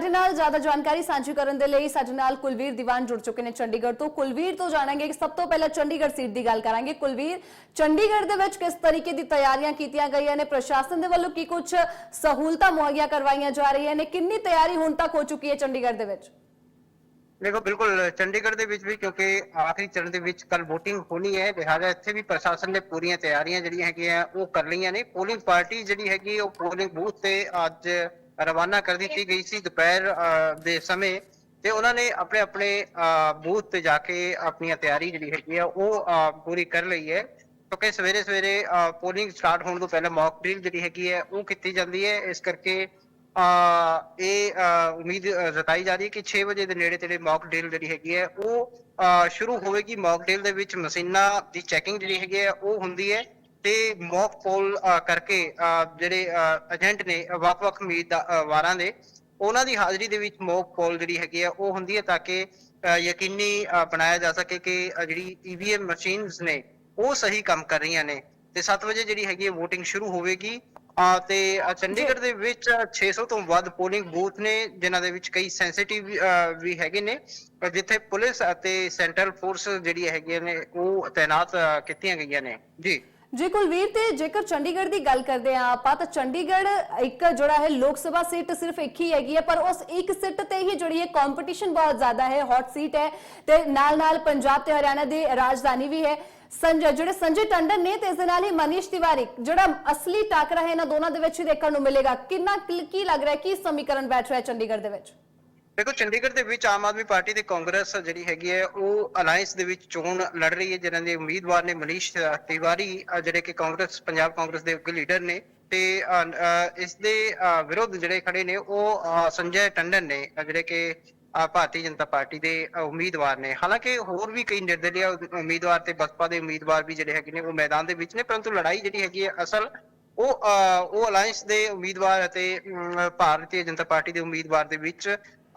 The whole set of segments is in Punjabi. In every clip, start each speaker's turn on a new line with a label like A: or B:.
A: ਸਾਡੇ ਨਾਲ ਜ਼ਿਆਦਾ ਜਾਣਕਾਰੀ ਸਾਂਝੀ ਕਰਨ ਦੇ ਲਈ ਸਾਡੇ ਨਾਲ ਕੁਲਵੀਰ ਦੀਵਾਨ ਜੁੜ ਚੁੱਕੇ ਨੇ ਚੰਡੀਗੜ੍ਹ ਤੋਂ। ਕੁਲਵੀਰ ਤੋਂ ਜਾਣਾਂਗੇ ਕਿ ਸਭ ਤੋਂ ਪਹਿਲਾਂ ਚੰਡੀਗੜ੍ਹ ਸੀਟ ਦੀ ਗੱਲ ਕਰਾਂਗੇ। ਕੁਲਵੀਰ, ਚੰਡੀਗੜ੍ਹ ਦੇ ਵਿੱਚ ਕਿਸ ਤਰੀਕੇ ਦੀ ਤਿਆਰੀਆਂ ਕੀਤੀਆਂ ਗਈਆਂ ਨੇ? ਪ੍ਰਸ਼ਾਸਨ ਦੇ ਵੱਲੋਂ ਕੀ ਕੁਝ ਸਹੂਲਤਾਂ ਮੁਹੱਈਆ ਕਰਵਾਈਆਂ ਜਾ ਰਹੀਆਂ ਨੇ? ਕਿੰਨੀ ਤਿਆਰੀ ਹੁਣ ਤੱਕ ਹੋ ਚੁੱਕੀ ਹੈ ਚੰਡੀਗੜ੍ਹ ਦੇ ਵਿੱਚ?
B: ਦੇਖੋ, ਬਿਲਕੁਲ ਚੰਡੀਗੜ੍ਹ ਦੇ ਵਿੱਚ ਵੀ ਕਿਉਂਕਿ ਆਖਰੀ ਚਰਨ ਦੇ ਵਿੱਚ ਕੱਲ VOTING ਹੋਣੀ ਹੈ, ਲਿਹਾਜ਼ਾ ਇੱਥੇ ਵੀ ਪ੍ਰਸ਼ਾਸਨ ਨੇ ਪੂਰੀਆਂ ਤਿਆਰੀਆਂ ਜਿਹੜੀਆਂ ਹੈਗੀਆਂ ਉਹ ਕਰ ਲਈਆਂ ਨੇ। ਪੋਲਿੰਗ ਪਾਰਟੀ ਜਿਹੜੀ ਹੈਗੀ ਉਹ ਪੋਲਿੰਗ ਬੂਥ ਤੇ ਅੱਜ ਰਵਾਨਾ ਕਰ ਦਿੱਤੀ ਗਈ ਸੀ ਦੁਪਹਿਰ ਦੇ ਸਮੇਂ ਤੇ ਉਹਨਾਂ ਨੇ ਆਪਣੇ ਆਪਣੇ ਬੂਥ ਤੇ ਜਾ ਕੇ ਆਪਣੀਆਂ ਤਿਆਰੀ ਜਿਹੜੀ ਹੈਗੀ ਆ ਉਹ ਪੂਰੀ ਕਰ ਲਈ ਹੈ। ਕਿਉਂਕਿ ਸਵੇਰੇ ਸਵੇਰੇ ਪੋਲਿੰਗ ਸਟਾਰਟ ਹੋਣ ਤੋਂ ਪਹਿਲਾਂ ਮੌਕ ਡਰਿਲ ਜਿਹੜੀ ਹੈਗੀ ਹੈ ਉਹ ਕੀਤੀ ਜਾਂਦੀ ਹੈ। ਇਸ ਕਰਕੇ ਆ ਇਹ ਉਮੀਦ ਜਤਾਈ ਜਾ ਰਹੀ ਹੈ ਕਿ 6 ਵਜੇ ਦੇ ਨੇੜੇ ਤੇੜੇ ਮੌਕ ਡਰਿਲ ਜਿਹੜੀ ਹੈਗੀ ਹੈ ਉਹ ਅਹ, ਸ਼ੁਰੂ ਹੋਵੇਗੀ। ਮੌਕ ਡਰਿਲ ਦੇ ਵਿੱਚ ਮਸ਼ੀਨਾਂ ਦੀ ਚੈਕਿੰਗ ਜਿਹੜੀ ਹੈਗੀ ਹੈ ਉਹ ਹੁੰਦੀ ਹੈ। ਤੇ ਮੌਕ ਪੋਲ ਕਰਕੇ ਜਿਹੜੇ ਏਜੰਟ ਨੇ ਵੱਖ-ਵੱਖ ਉਮੀਦਵਾਰਾਂ ਦੇ ਉਹਨਾਂ ਦੀ ਹਾਜ਼ਰੀ ਦੇ ਵਿੱਚ ਮੌਕ ਪੋਲ ਜਿਹੜੀ ਹੈਗੀ ਹੈ ਉਹ ਹੁੰਦੀ ਹੈ ਤਾਂ ਕਿ ਯਕੀਨੀ ਬਣਾਇਆ ਜਾ ਸਕੇ ਕਿ ਜਿਹੜੀ ਈਵੀਐਮ ਮਸ਼ੀਨਸ ਨੇ, ਉਹ ਸਹੀ ਕੰਮ ਕਰ ਰਹੀਆਂ ਨੇ। ਤੇ 7 ਵਜੇ ਜਿਹੜੀ ਹੈਗੀ ਹੈ VOTING ਸ਼ੁਰੂ ਹੋਵੇਗੀ। ਤੇ ਚੰਡੀਗੜ੍ਹ ਦੇ ਵਿੱਚ 600 ਤੋਂ ਵੱਧ ਪੋਲਿੰਗ ਬੂਥ ਨੇ, ਜਿਨ੍ਹਾਂ ਦੇ ਵਿੱਚ ਕਈ ਸੈਂਸਿਟਿਵ ਵੀ ਹੈਗੇ ਨੇ। ਜਿੱਥੇ ਪੁਲਿਸ ਅਤੇ ਸੈਂਟਰਲ ਫੋਰਸ ਜਿਹੜੀ ਹੈਗੀਆਂ ਨੇ, ਉਹ ਤਾਇਨਾਤ ਕੀਤੀਆਂ ਗਈਆਂ ਨੇ। ਜੀ।
A: ਜੀ ਕੁਲਵੀਰ ਤੇ ਜੇਕਰ ਚੰਡੀਗੜ੍ਹ ਦੀ ਗੱਲ ਕਰਦੇ ਆ ਆਪਾਂ, ਤਾਂ ਚੰਡੀਗੜ੍ਹ ਇੱਕ ਜਿਹੜਾ ਹੈ, ਲੋਕ ਸਭਾ ਸੀਟ ਸਿਰਫ ਇੱਕ ਹੀ ਹੈਗੀ ਹੈ, ਪਰ ਉਸ ਇੱਕ ਸੀਟ ਤੇ ਹੀ ਜਿਹੜੀ ਹੈ ਕੰਪੀਟੀਸ਼ਨ ਬਹੁਤ ਜ਼ਿਆਦਾ ਹੈ ਹੌਟ ਸੀਟ ਹੈ ਤੇ ਨਾਲ ਨਾਲ ਪੰਜਾਬ ਤੇ ਹਰਿਆਣਾ ਦੀ ਰਾਜਧਾਨੀ ਵੀ ਹੈ। ਸੰਜੇ, ਜਿਹੜੇ ਸੰਜੇ ਟੰਡਨ ਨੇ ਤੇ ਇਸ ਦੇ ਨਾਲ ਹੀ ਮਨੀਸ਼ ਤਿਵਾਰੀ, ਜਿਹੜਾ ਅਸਲੀ ਟਾਕਰਾ ਹੈ, ਇਹਨਾਂ ਦੋਨਾਂ ਦੇ ਵਿੱਚ ਹੀ ਦੇਖਣ ਨੂੰ ਮਿਲੇਗਾ। ਕਿੰਨਾ, ਕੀ ਲੱਗ ਰਿਹਾ ਕੀ ਸਮੀਕਰਨ ਬੈਠ ਰਿਹਾ ਚੰਡੀਗੜ੍ਹ ਦੇ ਵਿੱਚ?
B: ਦੇਖੋ ਚੰਡੀਗੜ੍ਹ ਦੇ ਵਿੱਚ ਆਮ ਆਦਮੀ ਪਾਰਟੀ ਤੇ ਕਾਂਗਰਸ ਜਿਹੜੀ ਹੈਗੀ ਹੈ ਉਹ ਅਲਾਈਅੰਸ ਦੇ ਵਿੱਚ ਚੋਣ ਲੜ ਰਹੀ ਹੈ ਜਿਨ੍ਹਾਂ ਦੇ ਉਮੀਦਵਾਰ ਨੇ ਮਨੀਸ਼ ਤਿਵਾਰੀ ਜਿਹੜੇ ਕਿ ਕਾਂਗਰਸ ਪੰਜਾਬ ਕਾਂਗਰਸ ਦੇ ਲੀਡਰ ਨੇ ਤੇ ਇਸ ਦੇ ਅ, ਜਿਹੜੇ ਖੜੇ ਨੇ ਉਹ ਅ, ਟੰਡਨ ਨੇ ਜਿਹੜੇ ਕਿ ਭਾਰਤੀ ਜਨਤਾ ਪਾਰਟੀ ਦੇ ਉਮੀਦਵਾਰ ਨੇ। ਹਾਲਾਂਕਿ ਹੋਰ ਵੀ ਕਈ ਨਿਰਦਲੀਆ ਉਮੀਦਵਾਰ ਤੇ ਬਸਪਾ ਦੇ ਉਮੀਦਵਾਰ ਵੀ ਜਿਹੜੇ ਹੈਗੇ ਨੇ ਉਹ ਮੈਦਾਨ ਦੇ ਵਿੱਚ ਨੇ ਪਰੰਤੂ ਲੜਾਈ ਜਿਹੜੀ ਹੈਗੀ ਹੈ ਅਸਲ ਉਹ ਅ, ਉਹ ਅਲਾਈਅੰਸ ਦੇ ਉਮੀਦਵਾਰ ਅਤੇ ਭਾਰਤੀ ਜਨਤਾ ਪਾਰਟੀ ਦੇ ਉਮੀਦਵਾਰ ਦੇ ਵਿੱਚ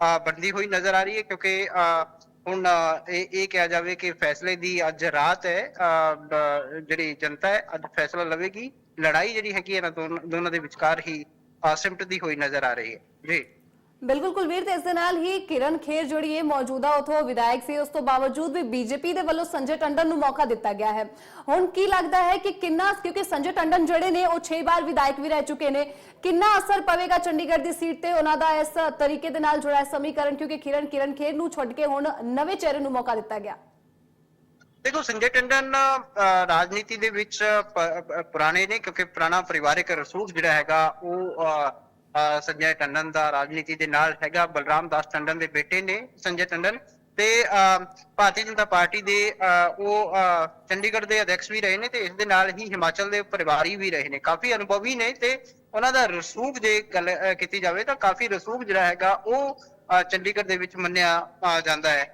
B: ਅ, ਬਣਦੀ ਹੋਈ ਨਜ਼ਰ ਆ ਰਹੀ ਹੈ ਕਿਉਂਕਿ ਅ, ਹੁਣ ਇਹ ਇਹ ਕਿਹਾ ਜਾਵੇ ਕਿ ਫੈਸਲੇ ਦੀ ਅੱਜ ਰਾਤ ਹੈ ਅ, ਜਿਹੜੀ ਜਨਤਾ ਹੈ ਅੱਜ ਫੈਸਲਾ ਲਵੇਗੀ। ਲੜਾਈ ਜਿਹੜੀ ਹੈਗੀ ਹੈ ਇਹਨਾਂ ਦੋਨਾਂ ਦੇ ਵਿਚਕਾਰ ਹੀ ਅ, ਸਿਮਟਦੀ ਹੋਈ ਨਜ਼ਰ ਆ ਰਹੀ ਹੈ। ਜੀ।
A: ਬਿਲਕੁਲ ਕੁਲਵੀਰ, ਤੇ ਇਸ ਦੇ ਨਾਲ ਹੀ ਕਿਰਨ ਖੇਰ ਜਿਹੜੀ ਹੈ ਮੌਜੂਦਾ ਉਥੋਂ ਵਿਧਾਇਕ ਸੀ, ਉਸ ਤੋਂ ਬਾਵਜੂਦ ਵੀ ਬੀਜੇਪੀ ਦੇ ਵੱਲੋਂ ਸੰਜੇ ਟੰਡਨ ਨੂੰ ਮੌਕਾ ਦਿੱਤਾ ਗਿਆ ਹੈ। ਹੁਣ ਕੀ ਲੱਗਦਾ ਹੈ ਕਿ ਕਿੰਨਾ, ਕਿਉਂਕਿ ਸੰਜੇ ਟੰਡਨ ਜਿਹੜੇ ਨੇ, ਉਹ 6 ਵਾਰ ਵਿਧਾਇਕ ਵੀ ਰਹਿ ਚੁੱਕੇ ਨੇ। ਕਿੰਨਾ ਅਸਰ ਪਵੇਗਾ ਚੰਡੀਗੜ੍ਹ ਦੀ ਸੀਟ ਤੇ ਉਹਨਾਂ ਦਾ ਇਸ ਤਰੀਕੇ ਦੇ ਨਾਲ ਜੁੜਾ ਸਮੀਕਰਨ, ਕਿਉਂਕਿ ਕਿਰਨ ਕਿਰਨ ਖੇਰ ਨੂੰ ਛੱਡ ਕੇ ਹੁਣ ਨਵੇਂ ਚਿਹਰੇ ਨੂੰ ਮੌਕਾ ਦਿੱਤਾ ਗਿਆ।
B: ਦੇਖੋ, ਸੰਜੇ ਟੰਡਨ ਰਾਜਨੀਤੀ ਦੇ ਵਿੱਚ ਪੁਰਾਣੇ ਨੇ, ਕਿਉਂਕਿ ਪੁਰਾਣਾ ਪਰਿਵਾਰਿਕ ਰਸੂਖ ਜਿਹੜਾ ਹੈਗਾ, ਉਹ ਸੰਜੇ ਟੰਡਨ ਦਾ ਰਾਜਨੀਤੀ ਦੇ ਨਾਲ ਹੈਗਾ ਬਲਰਾਮ ਦਾਸ ਟੰਡਨ ਦੇ ਬੇਟੇ ਨੇ ਸੰਜੇ ਟੰਡਨ ਤੇ ਭਾਰਤੀ ਜਨਤਾ ਪਾਰਟੀ ਦੇ ਉਹ ਚੰਡੀਗੜ੍ਹ ਦੇ ਅਧਿਕਸ਼ ਵੀ ਰਹੇ ਨੇ ਤੇ ਇਸ ਦੇ ਨਾਲ ਹੀ ਹਿਮਾਚਲ ਦੇ ਪਰਿਵਾਰੀ ਵੀ ਰਹੇ ਨੇ। ਕਾਫੀ ਅਨੁਭਵੀ ਨੇ ਤੇ ਉਹਨਾਂ ਦਾ ਰਸੂਖ ਜੇ ਗੱਲ ਕੀਤੀ ਜਾਵੇ ਤਾਂ ਕਾਫੀ ਰਸੂਖ ਜਿਹੜਾ ਹੈਗਾ ਉਹ ਚੰਡੀਗੜ੍ਹ ਦੇ ਵਿੱਚ ਮੰਨਿਆ ਜਾਂਦਾ ਹੈ।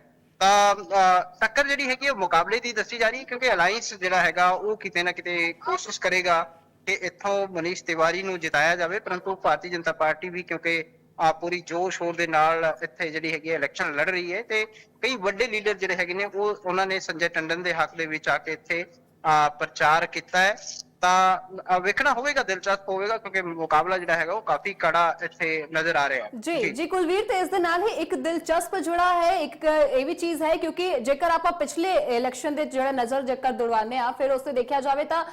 B: ਤਾਂ ਅਹ, ਟੱਕਰ ਜਿਹੜੀ ਹੈਗੀ ਉਹ ਮੁਕਾਬਲੇ ਦੀ ਦੱਸੀ ਜਾ ਰਹੀ ਹੈ ਕਿਉਂਕਿ ਅਲਾਈਅੰਸ ਜਿਹੜਾ ਹੈਗਾ ਉਹ ਕਿਤੇ ਨਾ ਕਿਤੇ ਕੋਸ਼ਿਸ਼ ਕਰੇਗਾ। ਕਿ ਇੱਥੋਂ ਮਨੀਸ਼ ਤਿਵਾਰੀ ਨੂੰ ਜਿਤਾਇਆ ਜਾਵੇ, ਪਰੰਤੂ ਭਾਰਤੀ ਜਨਤਾ ਪਾਰਟੀ ਵੀ ਕਿਉਂਕਿ ਆ ਪੂਰੀ ਜੋਸ਼ ਸ਼ੋਰ ਦੇ ਨਾਲ ਇੱਥੇ ਜਿਹੜੀ ਹੈਗੀ ਇਲੈਕਸ਼ਨ ਲੜ ਰਹੀ ਹੈ ਤੇ ਕਈ ਵੱਡੇ ਲੀਡਰ ਜਿਹੜੇ ਹੈਗੇ ਨੇ, ਉਹ ਉਹਨਾਂ ਨੇ ਸੰਜੇ ਟੰਡਨ ਦੇ ਹੱਕ ਦੇ ਵਿੱਚ ਆ ਕੇ ਇੱਥੇ ਪ੍ਰਚਾਰ ਕੀਤਾ ਹੈ ਤਾਂ ਵੇਖਣਾ ਹੋਵੇਗਾ ਦਿਲਚਸਪ ਹੋਵੇਗਾ ਕਿਉਂਕਿ ਮੁਕਾਬਲਾ ਜਿਹੜਾ ਹੈਗਾ ਉਹ ਕਾਫੀ ਕੜਾ ਇੱਥੇ ਨਜ਼ਰ ਆ ਰਿਹਾ ਹੈ।
A: ਜੀ ਜੀ। ਕੁਲਵੀਰ ਤੇ ਇਸ ਦੇ ਨਾਲ ਹੀ ਇੱਕ ਦਿਲਚਸਪ ਜੁੜਾ ਹੈ ਇੱਕ ਇਹ ਵੀ ਚੀਜ਼ ਹੈ ਕਿਉਂਕਿ ਜੇਕਰ ਆਪਾਂ ਪਿਛਲੇ ਇਲੈਕਸ਼ਨ ਦੇ ਜਿਹੜਾ ਨਜ਼ਰ ਜੇਕਰ ਦੁੜਵਾਨੇ ਆ ਫਿਰ ਉਸ ਤੇ ਦੇਖਿਆ ਜਾਵੇ ਤਾਂ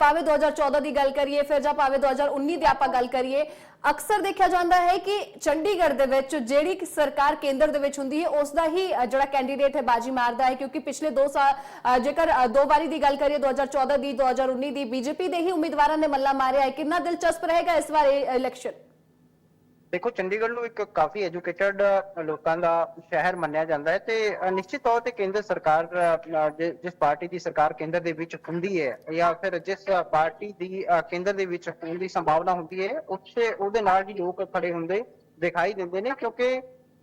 A: ਭਾਵੇਂ 2014 ਦੀ ਗੱਲ ਕਰੀਏ ਫਿਰ ਜਾਂ ਭਾਵੇਂ 2019 ਦੀ ਆਪਾਂ ਗੱਲ ਕਰੀਏ ਅਕਸਰ ਦੇਖਿਆ ਜਾਂਦਾ ਹੈ ਕਿ ਚੰਡੀਗੜ੍ਹ ਦੇ ਵਿੱਚ ਜਿਹੜੀ ਸਰਕਾਰ ਕੇਂਦਰ ਦੇ ਵਿੱਚ ਹੁੰਦੀ ਹੈ ਉਸ ਦਾ ਹੀ ਜਿਹੜਾ ਕੈਂਡੀਡੇਟ ਹੈ, ਬਾਜੀ ਮਾਰਦਾ ਹੈ, ਕਿਉਂਕਿ ਪਿਛਲੇ 2 ਸਾਲ ਜੇਕਰ ਦੋ ਵਾਰੀ ਦੀ ਗੱਲ ਕਰੀਏ 2014 ਦੀ 2019 ਦੀ ਬੀਜੇਪੀ ਦੇ ਹੀ ਉਮੀਦਵਾਰਾਂ ਨੇ ਮੱਲਾ ਮਾਰਿਆ ਹੈ। ਕਿੰਨਾ ਦਿਲਚਸਪ ਰਹੇਗਾ ਇਸ ਵਾਰ ਇਲੈਕਸ਼ਨ
B: ਦੇਖੋ, ਚੰਡੀਗੜ੍ਹ ਨੂੰ ਇੱਕ ਕਾਫੀ ਐਜੂਕੇਟਡ ਲੋਕਾਂ ਦਾ ਸ਼ਹਿਰ ਮੰਨਿਆ ਜਾਂਦਾ ਹੈ ਤੇ ਨਿਸ਼ਚਿਤ ਤੌਰ ਤੇ ਕੇਂਦਰ ਸਰਕਾਰ ਜਿਸ ਪਾਰਟੀ ਦੀ ਸਰਕਾਰ ਕੇਂਦਰ ਦੇ ਵਿੱਚ ਹੁੰਦੀ ਹੈ ਜਾਂ ਫਿਰ ਜਿਸ ਪਾਰਟੀ ਦੀ ਕੇਂਦਰ ਦੇ ਵਿੱਚ ਹੋਣ ਦੀ ਸੰਭਾਵਨਾ ਹੁੰਦੀ ਹੈ, ਉੱਥੇ ਉਹਦੇ ਨਾਲ ਹੀ ਲੋਕ ਖੜੇ ਹੁੰਦੇ ਦਿਖਾਈ ਦਿੰਦੇ ਨੇ ਕਿਉਂਕਿ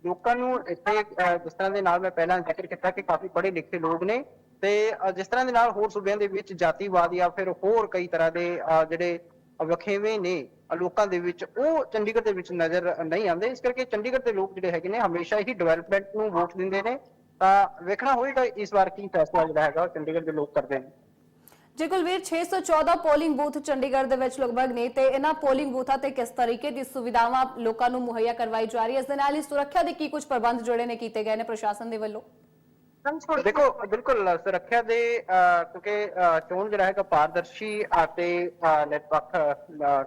B: ਲੋਕਾਂ ਨੂੰ ਇੱਥੇ ਜਿਸ ਤਰ੍ਹਾਂ ਦੇ ਨਾਲ ਮੈਂ ਪਹਿਲਾਂ ਜ਼ਿਕਰ ਕੀਤਾ ਕਿ ਕਾਫੀ ਪੜ੍ਹੇ ਲਿਖੇ ਲੋਕ ਨੇ ਤੇ ਜਿਸ ਤਰ੍ਹਾਂ ਦੇ ਨਾਲ ਹੋਰ ਸੂਬਿਆਂ ਦੇ ਵਿੱਚ ਜਾਤੀਵਾਦ ਜਾਂ ਫਿਰ ਹੋਰ ਕਈ ਤਰ੍ਹਾਂ ਦੇ ਜਿਹੜੇ ਵਖੇਵੇਂ ਨੇ। ਲੋਕਾਂ ਦੇ ਵਿੱਚ ਉਹ ਚੰਡੀਗੜ੍ਹ ਦੇ ਵਿੱਚ ਨਜ਼ਰ ਨਹੀਂ ਆਉਂਦੇ। ਇਸ ਕਰਕੇ ਚੰਡੀਗੜ੍ਹ ਦੇ ਲੋਕ ਜਿਹੜੇ ਹੈਗੇ ਨੇ, ਹਮੇਸ਼ਾ ਹੀ ਡਿਵੈਲਪਮੈਂਟ ਨੂੰ ਵੋਟ ਦਿੰਦੇ ਨੇ। ਤਾਂ ਵੇਖਣਾ ਹੋਏਗਾ ਇਸ ਵਾਰ ਕੀ ਫੈਸਲਾ ਜਿਹੜਾ ਹੈਗਾ ਚੰਡੀਗੜ੍ਹ ਦੇ ਲੋਕ ਕਰਦੇ ਨੇ।
A: ਜੇ ਕੁਲਵੀਰ 614 ਪੋਲਿੰਗ ਬੂਥ ਚੰਡੀਗੜ੍ਹ ਦੇ ਵਿੱਚ ਲਗਭਗ ਨੇ ਤੇ ਇਹਨਾਂ ਪੋਲਿੰਗ ਬੂਥਾਂ ਤੇ ਕਿਸ ਤਰੀਕੇ ਦੀ ਸੁਵਿਧਾਵਾਂ ਲੋਕਾਂ ਨੂੰ ਮੁਹੱਈਆ ਕਰਵਾਈ ਜਾ ਰਹੀ ਹੈ? ਇਸ ਦੇ ਨਾਲ ਹੀ ਸੁਰੱਖਿਆ ਦੇ ਕੀ ਕੁਝ ਪ੍ਰਬੰਧ ਜਿਹੜੇ ਨੇ ਕੀਤੇ ਗਏ ਨੇ ਪ੍ਰਸ਼ਾਸਨ ਦੇ ਵੱਲੋਂ?
B: ਦੇਖੋ ਬਿਲਕੁਲ ਸੁਰੱਖਿਆ ਦੇ ਕਿਉਂਕਿ ਚੋਣ ਜਿਹੜਾ ਹੈਗਾ ਪਾਰਦਰਸ਼ੀ ਅਤੇ ਨਿਰਪੱਖ